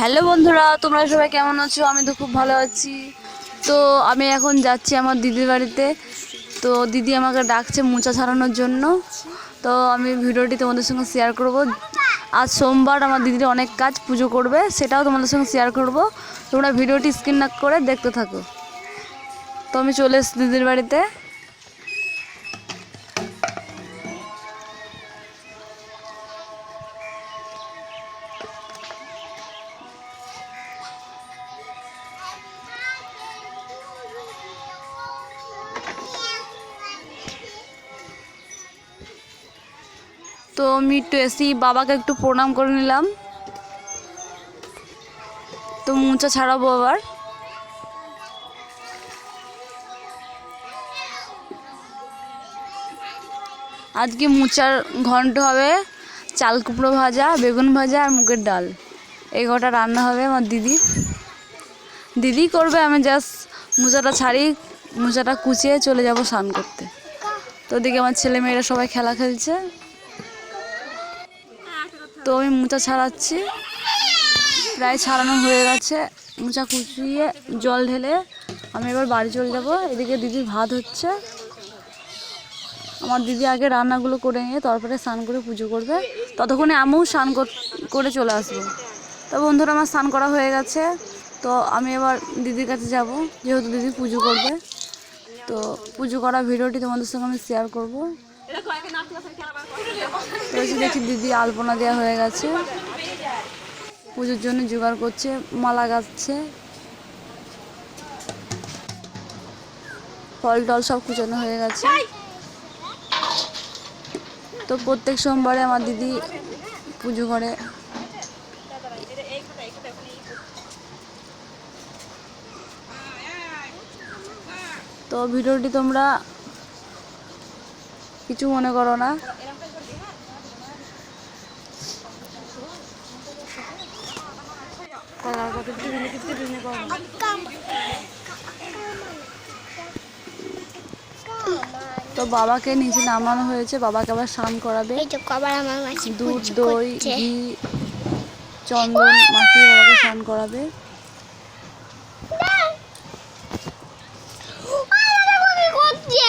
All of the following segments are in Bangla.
হ্যালো বন্ধুরা, তোমরা সবাই কেমন আছো? আমি তো খুব ভালো আছি। তো আমি এখন যাচ্ছি আমার দিদির বাড়িতে। তো দিদি আমাকে ডাকছে মোচা ছাড়ানোর জন্য। তো আমি ভিডিওটি তোমাদের সঙ্গে শেয়ার করব। আজ সোমবার আমার দিদির অনেক কাজ, পুজো করবে, সেটাও তোমাদের সঙ্গে শেয়ার করব। তোমরা ভিডিওটি স্ক্রিন করে দেখতে থাকো। তো আমি চলে এসেছি দিদির বাড়িতে। তো আমি একটু এসি বাবাকে একটু প্রণাম করে নিলাম। তো মোচা ছাড়াবো আবার। আজকে মোচার ঘন্ট হবে চাল কুমড়ো ভাজা, বেগুন ভাজা আর মুগের ডাল। এই কটা রান্না হবে আমার দিদি। দিদি করবে, আমি জাস্ট মোচাটা ছাড়ি, মোচাটা কুচিয়ে চলে যাব স্নান করতে। তো ওদিকে আমার ছেলে মেয়েরা সবাই খেলা খেলছে। তো আমি মোচা ছাড়াচ্ছি। প্রায় ছাড়ানো হয়ে গেছে। মোচা কুচিয়ে জল ঢেলে আমি এবার বাড়ি চলে যাব। এদিকে দিদির ভাত হচ্ছে। আমার দিদি আগে রান্নাগুলো করে নিয়ে তারপরে স্নান করে পুজো করবে। ততক্ষণে আমিও স্নান কর- চলে আসব। তো বন্ধুরা, আমার স্নান করা হয়ে গেছে। তো আমি এবার দিদির কাছে যাব। যেহেতু দিদি পুজো করবে, তো পুজো করা ভিডিওটি তোমাদের সঙ্গে আমি শেয়ার করব। তো এসে দেখি দিদি আলপনা দেওয়া হয়ে গেছে। পুজোর জন্য জোগাড় করছে, মালা গাচ্ছে ফল টল সব কুচানো হয়ে গেছে। তো প্রত্যেক সোমবারে আমার দিদি পুজো করে। তো ভিডিওটি তোমরা কিছু মনে করো না। তো বাবাকে নিচে নামানো হয়েছে বাবাকে আবার স্নান করাবে। দুধ দই ঘি চন্দন মাখিয়ে বাবাকে স্নান করাবে আমার বাবাকে করছে।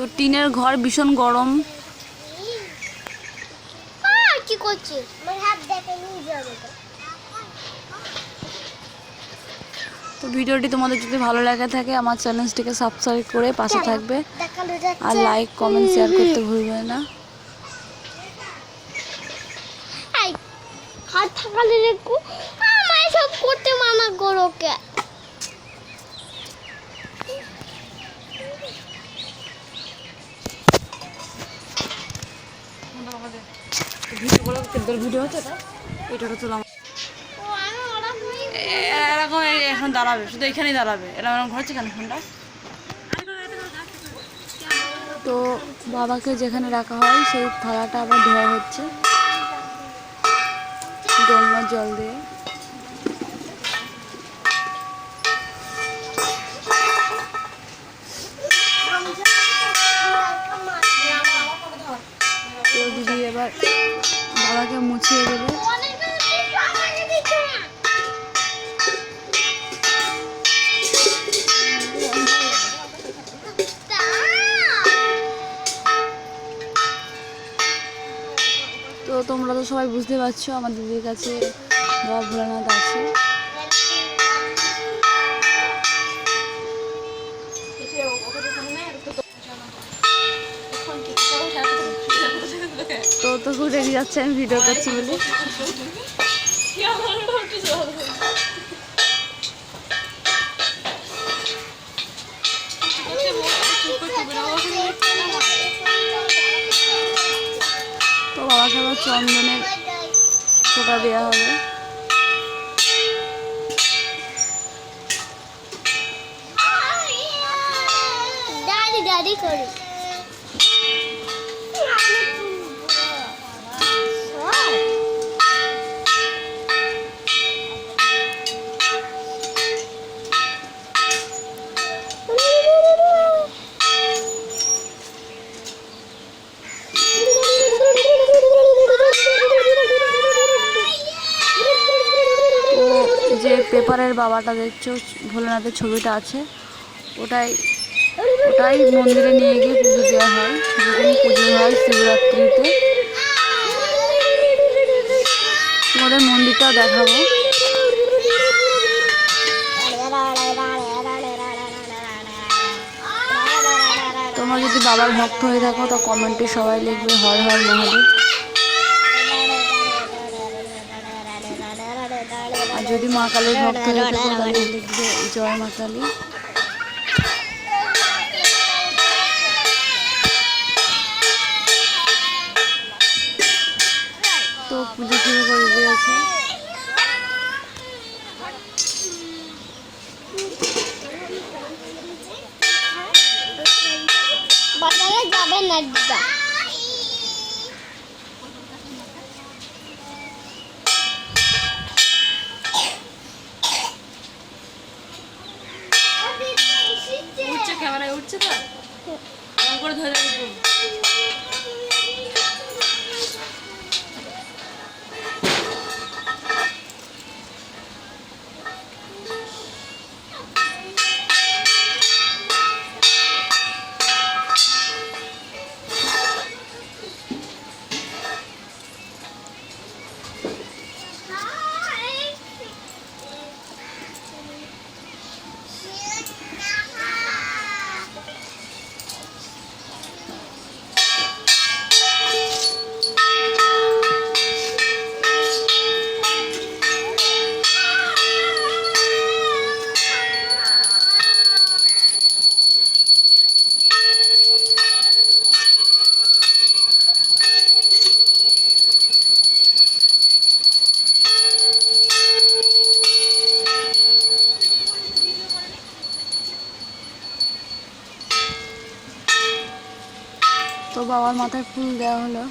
তো টিনের ঘর ভীষণ গরম। কি করছিস তো। ভিডিওটি তোমাদের যদি ভালো লাগে থাকে আমার চ্যানেলটিকে সাবস্ক্রাইব করে পাশে থাকবে। আর লাইক কমেন্ট শেয়ার করতে ভুলবে না। হাত থাকালে সব করতে মানা করো কে? ভিডিও হচ্ছে এটা? তোলাম ও, এটা ওরা তুমি এরকম এখন দাঁড়াবে শুধু এখানেই দাঁড়াবে। এরকম এরকম ঘুরছে কেন ফোনটা? তো বাবাকে যেখানে রাখা হয় সেই থালাটা আবার ধোয়া হচ্ছে। গঙ্গার জল দিয়ে। মুছিয়ে দেবে। তো তোমরা তো সবাই বুঝতে পারছ আমার দিদির কাছে বাবা ভোলানাথ আছে তো তো রেগে যাচ্ছে, আমি ভিডিও করছি বলে। তো বাবাকে আবার চন্দনের ফোটা দেওয়া হবে। দাদি দাদি করে। পেপারের বাবাটা দেখছ, ভোলেনাথের ছবিটা আছে। ওটাই ওটাই মন্দিরে নিয়ে গিয়ে পুজো দেওয়া হয়। যখন পুজো হয় শিবরাত্রিতে। তোমাদের মন্দিরটাও দেখাবো। তোমরা যদি বাবার ভক্ত হয়ে থাকো, তো কমেন্টে সবাই লিখবে, হর হর মহাদেব। যদি মা কালীর ভক্ত হয়ে তাহলে লিখবে জয় মা কালী। তো পুজো শুরু করে দিয়েছে। যাবে না বাবার মাথায় ফুল দেওয়া হলো।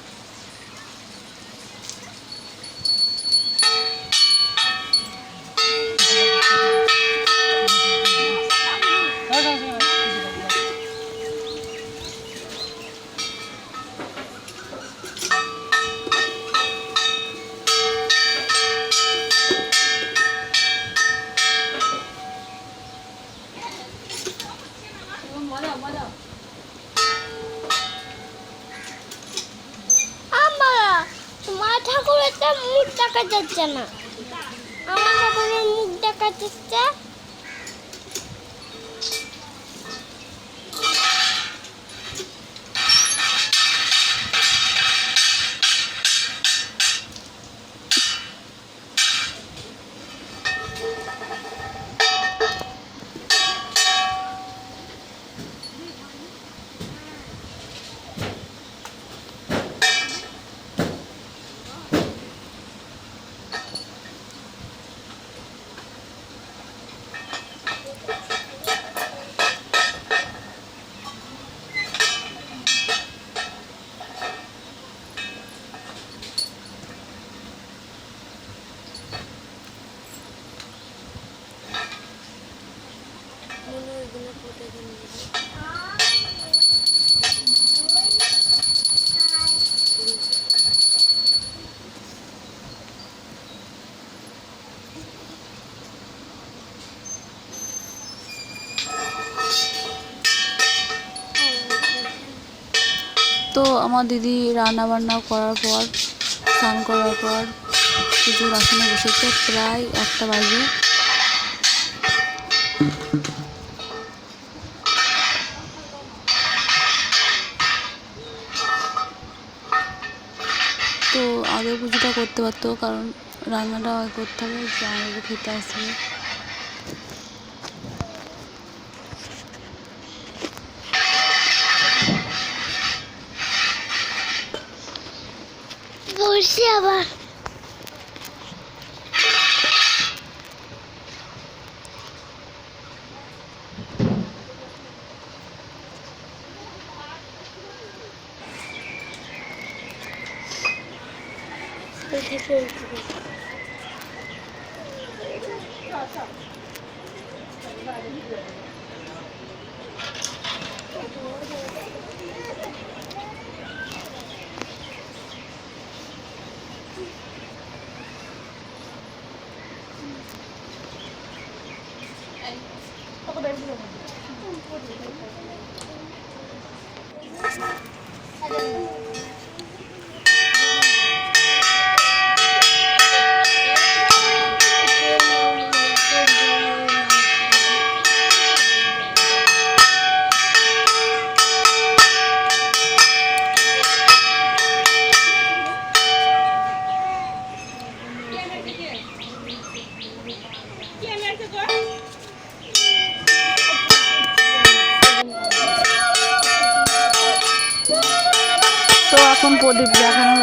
Arkadaşlar তো আমার দিদি রান্না বান্না করার পর, স্নান করার পর পুজোর আসনে বসেছে, প্রায় একটা বাজে। তো আগে পুজোটা করতে পারতো, কারণ রান্নাটা করতে হবে জামাইবাবু খেতে আসবে। สวั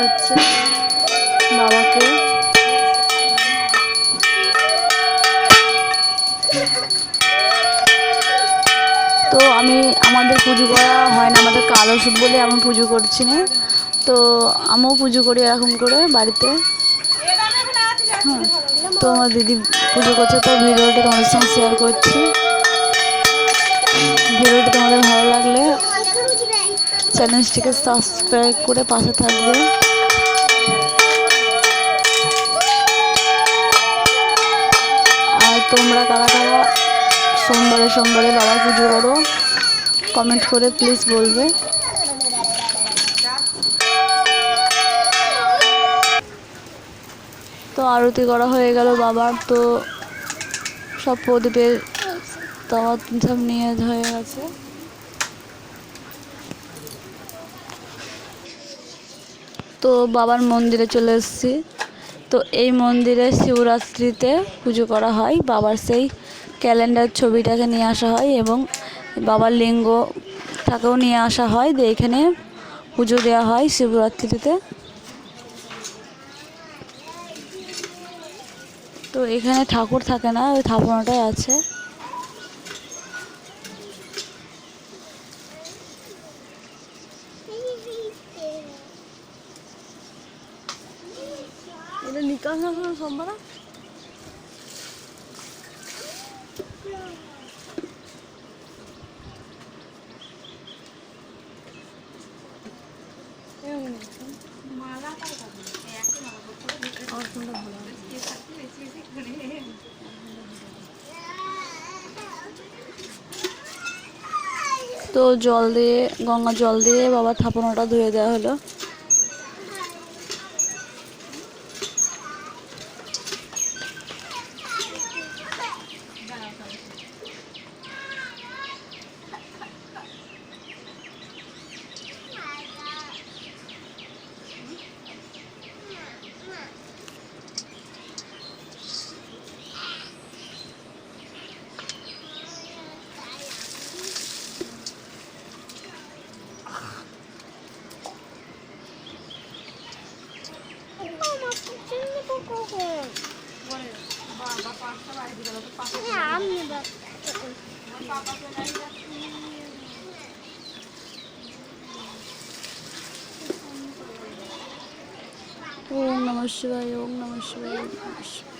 হচ্ছে বাবাকে। তো আমি আমাদের পুজো করা হয় না আমাদের কালো ওষুধ বলে আমি পুজো করছি না। তো আমিও পুজো করি এরকম করে বাড়িতে। হ্যাঁ তো আমার দিদি পুজো করছে তো ভিডিওটি তোমাদের সঙ্গে শেয়ার করছি। ভিডিওটি তোমাদের ভালো লাগলে চ্যানেলটিকে সাবস্ক্রাইব করে পাশে থাকবে। তোমরা কারা কারা সোমবারে সোমবারে বাবার পুজো করো কমেন্ট করে প্লিজ বলবে। তো আরতি করা হয়ে গেল বাবার, তো সব প্রদীপের তাওয়া সব নিয়ে হয়ে গেছে। তো বাবার মন্দিরে চলে এসেছি। তো এই মন্দিরে শিবরাত্রিতে পুজো করা হয়। বাবার সেই ক্যালেন্ডার ছবিটাকে নিয়ে আসা হয় এবং বাবার লিঙ্গটাকেও নিয়ে আসা হয় দিয়ে এখানে পুজো দেওয়া হয় শিবরাত্রিতে। তো এখানে ঠাকুর থাকে না, ওই থাপনাটাই আছে। এটা নিকাশ সোমবার তো জল দিয়ে গঙ্গা জল দিয়ে বাবার থাপনাটা ধুয়ে দেওয়া হলো। Ya anne bak. Om Namah Shivaya, Om Namah Shivaya, Om Namah Shivaya.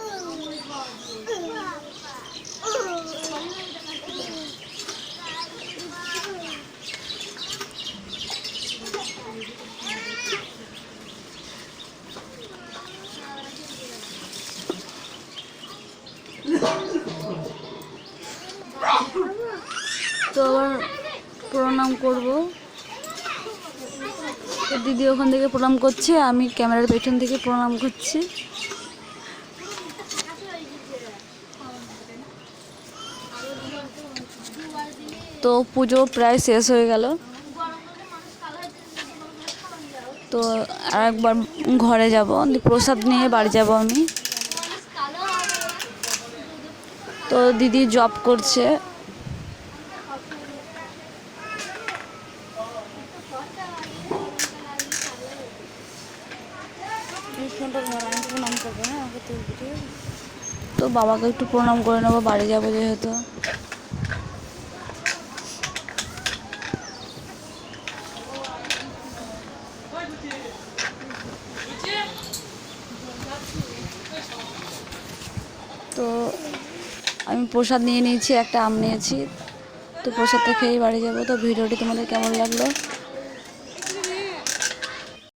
Oh my God, দিদি ওখান থেকে প্রণাম করছে, আমি ক্যামেরার পেছন থেকে প্রণাম করছি। তো পুজো প্রায় শেষ হয়ে গেল। তো আর একবার ঘরে যাব, প্রসাদ নিয়ে বাড়ি যাব আমি। তো দিদি জব করছে। হ্যাঁ? তো বাবাকে একটু প্রণাম করে নেব, বাড়ি যাব যেহেতু। তো আমি প্রসাদ নিয়ে নিয়েছি, একটা আম নিয়েছি। তো প্রসাদটা খেয়েই বাড়ি যাব। তো ভিডিওটি তোমাদের কেমন লাগল?